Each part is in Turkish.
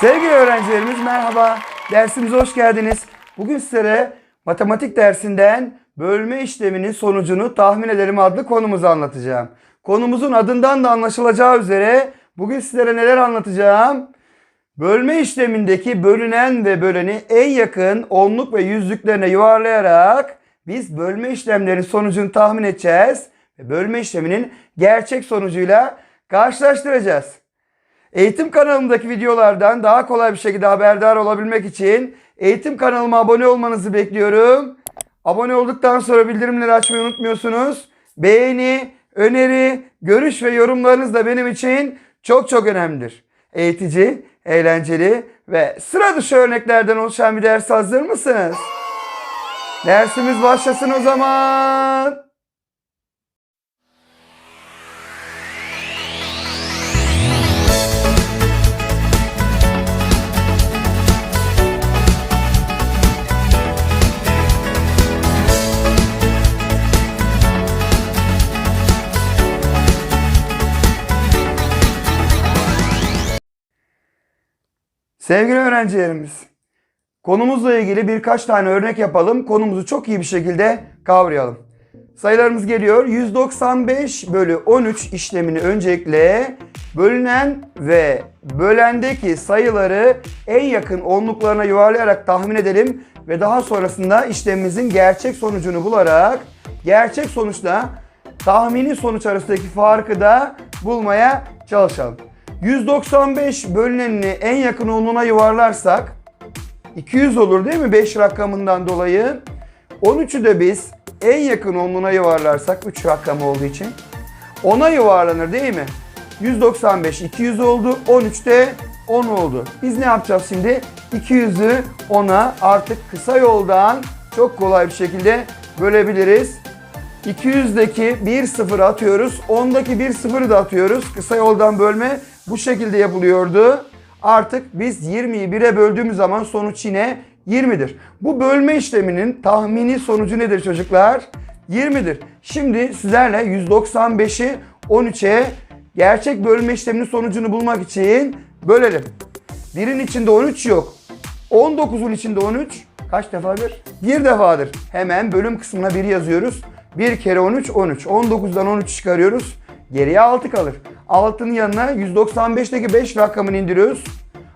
Sevgili öğrencilerimiz merhaba. Dersimize hoş geldiniz. Bugün sizlere matematik dersinden bölme işleminin sonucunu tahmin edelim adlı konumuzu anlatacağım. Konumuzun adından da anlaşılacağı üzere bugün sizlere neler anlatacağım? Bölme işlemindeki bölünen ve böleni en yakın onluk ve yüzlüklerine yuvarlayarak biz bölme işlemlerinin sonucunu tahmin edeceğiz. Ve bölme işleminin gerçek sonucuyla karşılaştıracağız. Eğitim kanalımdaki videolardan daha kolay bir şekilde haberdar olabilmek için eğitim kanalıma abone olmanızı bekliyorum. Abone olduktan sonra bildirimleri açmayı unutmuyorsunuz. Beğeni, öneri, görüş ve yorumlarınız da benim için çok çok önemlidir. Eğitici, eğlenceli ve sıra dışı örneklerden oluşan bir ders hazır mısınız? Dersimiz başlasın o zaman. Sevgili öğrencilerimiz, konumuzla ilgili birkaç tane örnek yapalım. Konumuzu çok iyi bir şekilde kavrayalım. Sayılarımız geliyor. 195 bölü 13 işlemini öncelikle bölünen ve bölendeki sayıları en yakın onluklarına yuvarlayarak tahmin edelim ve daha sonrasında işlemimizin gerçek sonucunu bularak gerçek sonuçla tahmini sonuç arasındaki farkı da bulmaya çalışalım. 195 bölünenini en yakın onluğuna yuvarlarsak 200 olur değil mi 5 rakamından dolayı? 13'ü de biz en yakın onluğuna yuvarlarsak 3 rakamı olduğu için 10'a yuvarlanır değil mi? 195 200 oldu. 13 de 10 oldu. Biz ne yapacağız şimdi? 200'ü 10'a artık kısa yoldan çok kolay bir şekilde bölebiliriz. 200'deki 1 sıfır atıyoruz. 10'daki 1 sıfırı da atıyoruz. Kısa yoldan bölme bu şekilde yapılıyordu. Artık biz 20'yi 1'e böldüğümüz zaman sonuç yine 20'dir. Bu bölme işleminin tahmini sonucu nedir çocuklar? 20'dir. Şimdi sizlerle 195'i 13'e gerçek bölme işleminin sonucunu bulmak için bölelim. 1'in içinde 13 yok. 19'un içinde 13 kaç defadır? Bir defadır. Hemen bölüm kısmına 1 yazıyoruz. 1 kere 13 13. 19'dan 13 çıkarıyoruz. Geriye 6 kalır. 6'nın yanına 195'teki 5 rakamını indiriyoruz.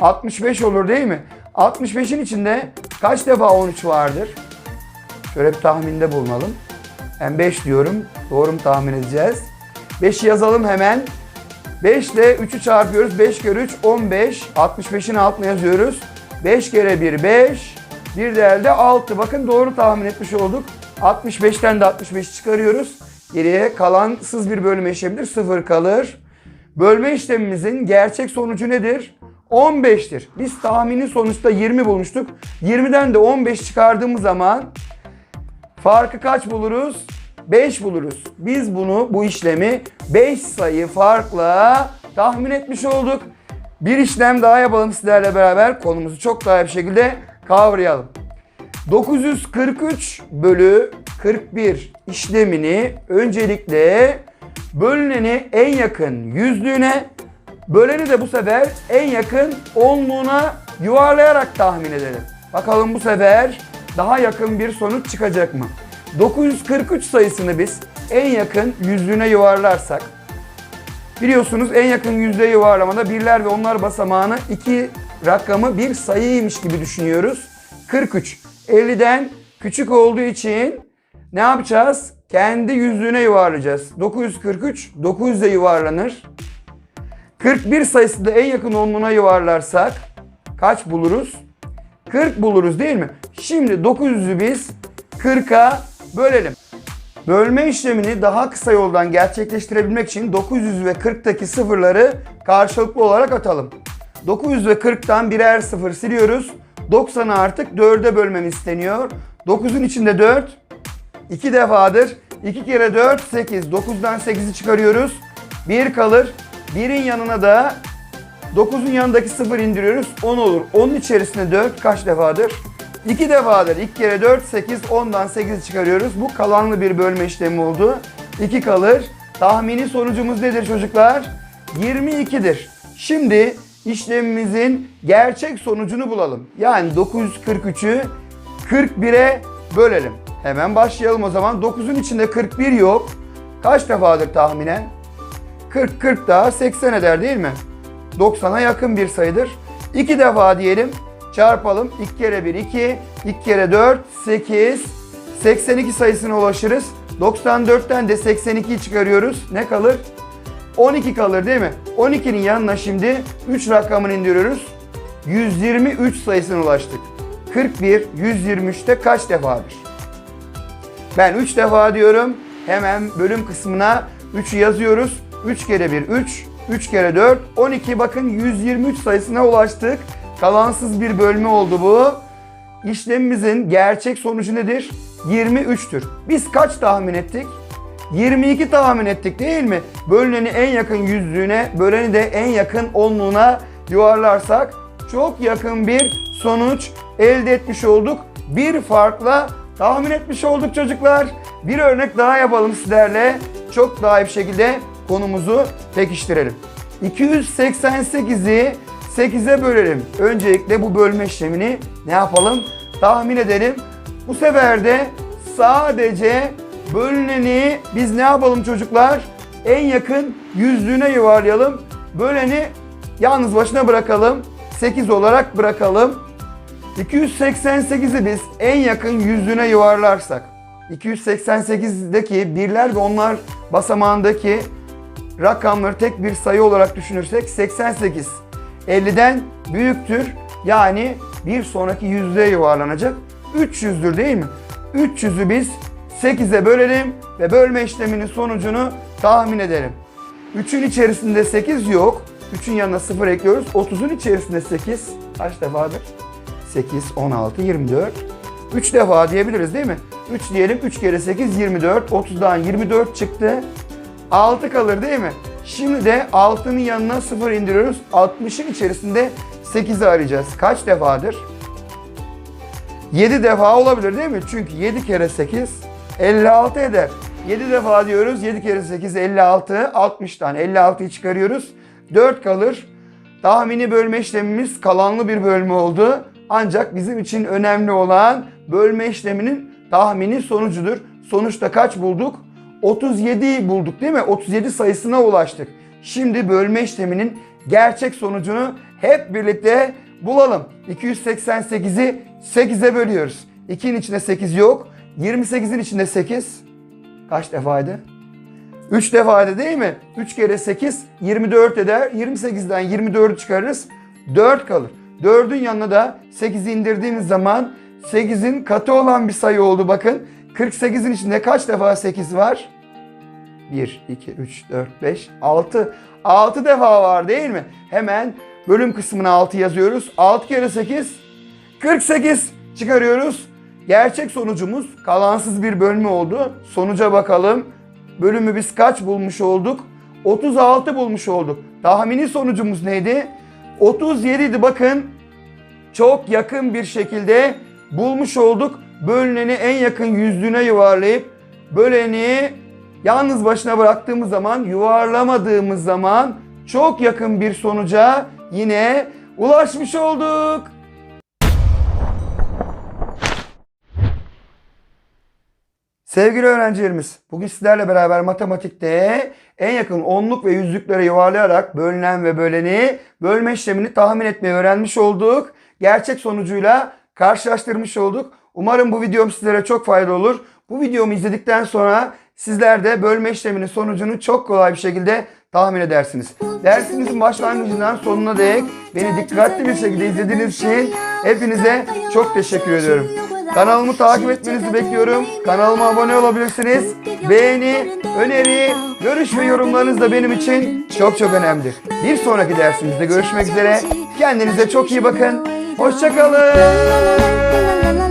65 olur değil mi? 65'in içinde kaç defa 13 vardır? Şöyle bir tahminde bulunalım. Ben 5 diyorum. Doğru mu tahmin edeceğiz? 5'i yazalım hemen. 5 ile 3'ü çarpıyoruz. 5 kere 3 15. 65'in altına yazıyoruz. 5 kere 1 5. Bir de elde 6. Bakın doğru tahmin etmiş olduk. 65'ten de 65 çıkarıyoruz. Geriye kalansız bir bölme işlemidir. 0 kalır. Bölme işlemimizin gerçek sonucu nedir? 15'tir. Biz tahmini sonuçta 20 bulmuştuk. 20'den de 15 çıkardığımız zaman farkı kaç buluruz? 5 buluruz. Biz bunu bu işlemi 5 sayı farkla tahmin etmiş olduk. Bir işlem daha yapalım sizlerle beraber. Konumuzu çok daha bir şekilde kavrayalım. 943 bölü 41 işlemini öncelikle bölüneni en yakın yüzlüğüne, böleni de bu sefer en yakın onluğuna yuvarlayarak tahmin edelim. Bakalım bu sefer daha yakın bir sonuç çıkacak mı? 943 sayısını biz en yakın yüzlüğüne yuvarlarsak Biliyorsunuz en yakın yüzde yuvarlamada birler ve onlar basamağını iki rakamı bir sayıymış gibi düşünüyoruz. 43. 50'den küçük olduğu için ne yapacağız? Kendi yüzlüğüne yuvarlayacağız. 943 900'e yuvarlanır. 41 sayısı da en yakın onluğuna yuvarlarsak kaç buluruz? 40 buluruz değil mi? Şimdi 900'ü biz 40'a bölelim. Bölme işlemini daha kısa yoldan gerçekleştirebilmek için 900 ve 40'taki sıfırları karşılıklı olarak atalım. 900 ve 40'tan birer sıfır siliyoruz. 90'ı artık 4'e bölmemiz isteniyor. 9'un içinde 4 2 defadır. 2 kere 4 8. 9'dan 8'i çıkarıyoruz. 1 kalır. 1'in yanına da 9'un yanındaki 0 indiriyoruz. 10 olur. 10'un içerisinde 4 kaç defadır? 2 defadır. 2 kere 4 8. 10'dan 8'i çıkarıyoruz. Bu kalanlı bir bölme işlemi oldu. 2 kalır. Tahmini sonucumuz nedir çocuklar? 22'dir. Şimdi işlemimizin gerçek sonucunu bulalım. Yani 943'ü 41'e bölelim. Hemen başlayalım o zaman. 9'un içinde 41 yok. Kaç defadır tahminen? 40 40 daha 80 eder değil mi? 90'a yakın bir sayıdır. 2 defa diyelim. Çarpalım. 2 kere 1 2, 2 kere 4 8. 82 sayısına ulaşırız. 94'ten de 82'yi çıkarıyoruz. Ne kalır? 12 kalır değil mi? 12'nin yanına şimdi 3 rakamını indiriyoruz. 123 sayısına ulaştık. 41, 123'te kaç defadır? Ben 3 defa diyorum. Hemen bölüm kısmına 3'ü yazıyoruz. 3 kere 1 3, 3 kere 4 12 bakın 123 sayısına ulaştık. Kalansız bir bölme oldu bu. İşlemimizin gerçek sonucu nedir? 23'tür. Biz kaç tahmin ettik? 22 tahmin ettik değil mi? Bölüneni en yakın yüzlüğüne, böleni de en yakın onluğuna yuvarlarsak çok yakın bir sonuç elde etmiş olduk. Bir farkla tahmin etmiş olduk çocuklar. Bir örnek daha yapalım sizlerle. Çok daha iyi bir şekilde konumuzu pekiştirelim. 288'i 8'e bölelim. Öncelikle bu bölme işlemini ne yapalım? Tahmin edelim. Bu sefer de sadece bölüneni biz ne yapalım çocuklar? En yakın yüzlüğüne yuvarlayalım. Böleni yalnız başına bırakalım. 8 olarak bırakalım. 288'i biz en yakın yüzlüğüne yuvarlarsak 288'deki birler ve onlar basamağındaki rakamları tek bir sayı olarak düşünürsek 88 50'den büyüktür. Yani bir sonraki yüzlüğe yuvarlanacak. 300'dür değil mi? 300'ü biz 8'e bölelim ve bölme işleminin sonucunu tahmin edelim. 3'ün içerisinde 8 yok. 3'ün yanına 0 ekliyoruz. 30'un içerisinde 8 kaç defadır? 8, 16, 24. 3 defa diyebiliriz değil mi? 3 diyelim. 3 kere 8, 24. 30'dan 24 çıktı. 6 kalır değil mi? Şimdi de 6'nın yanına 0 indiriyoruz. 60'ın içerisinde 8'i arayacağız. Kaç defadır? 7 defa olabilir değil mi? Çünkü 7 kere 8 56 eder. 7 defa diyoruz. 7 kere 8 56. 60'tan 56'yı çıkarıyoruz. 4 kalır. Tahmini bölme işlemimiz kalanlı bir bölme oldu. Ancak bizim için önemli olan bölme işleminin tahmini sonucudur. Sonuçta kaç bulduk? 37 bulduk değil mi? 37 sayısına ulaştık. Şimdi bölme işleminin gerçek sonucunu hep birlikte bulalım. 288'i 8'e bölüyoruz. 2'nin içinde 8 yok. 28'in içinde 8 kaç defaydı? 3 defaydı değil mi? 3 kere 8 24 eder. 28'den 24'ü çıkarırız. 4 kalır. 4'ün yanına da 8'i indirdiğimiz zaman 8'in katı olan bir sayı oldu bakın. 48'in içinde kaç defa 8 var? 1, 2, 3, 4, 5, 6. 6 defa var değil mi? Hemen bölüm kısmına 6 yazıyoruz. 6 kere 8, 48 çıkarıyoruz. Gerçek sonucumuz kalansız bir bölme oldu. Sonuca bakalım. Bölümü biz kaç bulmuş olduk? 36 bulmuş olduk. Tahmini sonucumuz neydi? 37 idi bakın. Çok yakın bir şekilde bulmuş olduk. Bölüneni en yakın yüzlüğüne yuvarlayıp böleni yalnız başına bıraktığımız zaman, yuvarlamadığımız zaman çok yakın bir sonuca yine ulaşmış olduk. Sevgili öğrencilerimiz, bugün sizlerle beraber matematikte en yakın onluk ve yüzlüklere yuvarlayarak bölünen ve böleni, bölme işlemini tahmin etmeyi öğrenmiş olduk. Gerçek sonucuyla karşılaştırmış olduk. Umarım bu videom sizlere çok faydalı olur. Bu videomu izledikten sonra sizler de bölme işleminin sonucunu çok kolay bir şekilde tahmin edersiniz. Dersimizin başlangıcından sonuna dek beni dikkatli bir şekilde izlediğiniz için hepinize çok teşekkür ediyorum. Kanalımı takip etmenizi bekliyorum. Kanalıma abone olabilirsiniz. Beğeni, öneri, görüş ve yorumlarınız da benim için çok çok önemli. Bir sonraki dersimizde görüşmek üzere. Kendinize çok iyi bakın. Hoşçakalın.